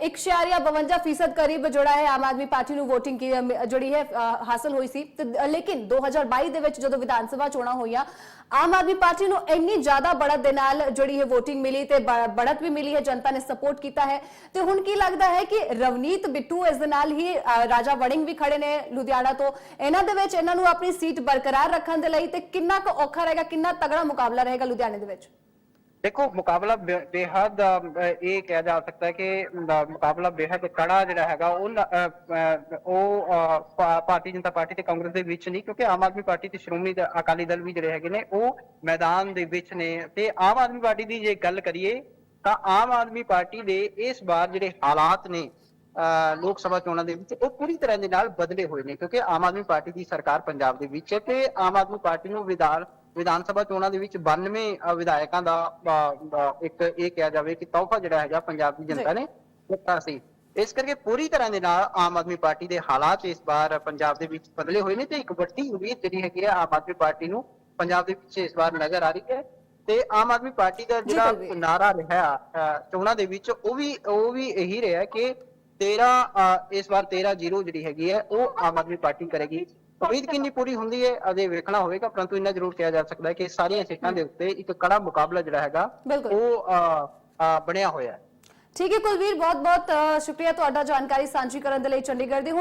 A: 1.52% ਕਰੀਬ ਜਿਹੜਾ ਹੈ ਆਮ ਆਦਮੀ ਪਾਰਟੀ ਨੂੰ VOTING ਜਿਹੜੀ ਹੈ ਹਾਸਲ ਹੋਈ ਸੀ। ਤੇ ਲੇਕਿਨ 2022 ਦੇ ਵਿੱਚ ਜਦੋਂ ਵਿਧਾਨ ਸਭਾ ਚੋਣਾਂ ਹੋਈਆਂ ਆਮ ਆਦਮੀ ਪਾਰਟੀ ਨੂੰ ਇੰਨੀ ਜ਼ਿਆਦਾ ਬੜਤ ਦੇ ਨਾਲ ਜਿਹੜੀ ਹੈ VOTING ਮਿਲੀ ਤੇ ਬੜਤ ਵੀ ਮਿਲੀ ਹੈ ਜਨਤਾ ਨੇ ਸਪੋਰਟ ਕੀਤਾ ਹੈ। ਤੇ ਹੁਣ ਕੀ ਲੱਗਦਾ ਹੈ ਕਿ ਰਵਨੀਤ ਬਿੱਟੂ ਇਸ ਦੇ ਨਾਲ ਹੀ ਰਾਜਾ ਵੜਿੰਗ ਵੀ ਖੜੇ ਨੇ ਲੁਧਿਆਣਾ ਤੋਂ। ਇਹਨਾਂ ਦੇ ਵਿੱਚ ਇਹਨਾਂ ਨੂੰ ਆਪਣੀ ਸੀਟ ਬਰਕਰਾਰ ਰੱਖਣ ਦੇ ਲਈ ਤੇ ਕਿੰਨਾ ਕੁ ਔਖਾ ਰਹੇਗਾ, ਕਿੰਨਾ ਤਗੜਾ ਮੁਕਾਬਲਾ ਰਹੇਗਾ ਲੁਧਿਆਣੇ ਦੇ ਵਿੱਚ?
B: ਦੇਖੋ, ਮੁਕਾਬਲਾ ਬੇਹੱਦ ਇਹ ਕਿਹਾ ਜਾ ਸਕਦਾ ਹੈ ਕਿ ਮੁਕਾਬਲਾ ਬੇਹੱਦ ਕੜਾ ਜਿਹੜਾ ਹੈਗਾ, ਉਹ ਉਹ ਭਾਰਤੀ ਜਨਤਾ ਪਾਰਟੀ ਤੇ ਕਾਂਗਰਸ ਦੇ ਵਿੱਚ ਨਹੀਂ, ਕਿਉਂਕਿ ਆਮ ਆਦਮੀ ਪਾਰਟੀ ਤੇ ਸ਼੍ਰੋਮਣੀ ਅਕਾਲੀ ਦਲ ਵੀ ਜਿਹੜੇ ਹੈਗੇ ਨੇ, ਉਹ ਮੈਦਾਨ ਦੇ ਵਿੱਚ ਨੇ। ਤੇ ਆਮ ਆਦਮੀ ਪਾਰਟੀ ਦੀ ਜੇ ਗੱਲ ਕਰੀਏ, ਤਾਂ ਆਮ ਆਦਮੀ ਪਾਰਟੀ ਦੇ ਇਸ ਵਾਰ ਜਿਹੜੇ ਹਾਲਾਤ ਨੇ ਲੋਕ ਸਭਾ ਚੋਣਾਂ ਦੇ ਵਿੱਚ ਉਹ ਪੂਰੀ ਤਰ੍ਹਾਂ ਦੇ ਨਾਲ ਬਦਲੇ ਹੋਏ ਨੇ ਕਿਉਂਕਿ ਆਮ ਆਦਮੀ ਪਾਰਟੀ ਦੀ ਸਰਕਾਰ ਪੰਜਾਬ ਦੇ ਵਿੱਚ ਹੈ ਤੇ ਆਮ ਆਦਮੀ ਪਾਰਟੀ ਨੂੰ ਵਿਧਾਨ ਵਿਧਾਨ ਸਭਾ ਚੋਣਾਂ ਦੇ ਵਿੱਚ 92 ਅ, ਵਿਧਾਇਕਾਂ ਦਾ ਇੱਕ ਇਹ ਕਿਹਾ ਜਾਵੇ ਕਿ ਤੋਹਫਾ ਜਿਹੜਾ ਹੈਗਾ ਪੰਜਾਬ ਦੀ ਜਨਤਾ ਨੇ ਦਿੱਤਾ ਸੀ ਇਸ ਕਰਕੇ ਪੂਰੀ ਤਰ੍ਹਾਂ ਦੇ ਨਾਲ ਆਮ ਆਦਮੀ ਪਾਰਟੀ ਦੇ ਹਾਲਾਤ ਇਸ ਵਾਰ ਪੰਜਾਬ ਦੇ ਵਿੱਚ ਬਦਲੇ ਹੋਏ ਨੇ ਤੇ ਇੱਕ ਵੱਡੀ ਉਮੀਦ ਜਿਹੜੀ ਹੈਗੀ ਹੈ ਆਮ ਆਦਮੀ ਪਾਰਟੀ ਨੂੰ ਪੰਜਾਬ ਦੇ ਵਿੱਚ ਇਸ ਵਾਰ ਨਜ਼ਰ ਆ ਰਹੀ ਹੈ ਤੇ ਆਮ ਆਦਮੀ ਪਾਰਟੀ ਦਾ ਜਿਹੜਾ। ਨਾਰਾ ਰਿਹਾ ਚੋਣਾਂ ਦੇ ਵਿੱਚ ਉਹ ਵੀ ਉਹ ਵੀ ਇਹੀ ਰਿਹਾ ਕਿ 13 ਅ, ਇਸ ਵਾਰ 13 ਜ਼ੀਰੋ ਜਿਹੜੀ ਹੈਗੀ ਹੈ ਉਹ ਆਮ ਆਦਮੀ ਪਾਰਟੀ ਕਰੇਗੀ। ਉਮੀਦ ਕਿੰਨੀ ਪੂਰੀ ਹੁੰਦੀ ਹੈ ਅਜੇ ਵੇਖਣਾ ਹੋਵੇਗਾ ਪਰੰਤੂ ਇੰਨਾ ਜ਼ਰੂਰ ਕਿਹਾ ਜਾ ਸਕਦਾ ਹੈ ਕਿ ਸਾਰੀਆਂ ਸੀਟਾਂ ਦੇ ਉੱਤੇ ਇੱਕ ਕੜਾ ਮੁਕਾਬਲਾ ਜਿਹੜਾ ਹੈਗਾ। ਉਹ ਬਣਿਆ ਹੋਇਆ ਹੈ।
A: ਠੀਕ ਹੈ ਕੁਲਵੀਰ ਬਹੁਤ ਬਹੁਤ ਸ਼ੁਕਰੀਆ ਤੁਹਾਡਾ ਜਾਣਕਾਰੀ ਸਾਂਝੀ ਕਰਨ ਦੇ ਲਈ ਚੰਡੀਗੜ੍ਹ ਦੀ।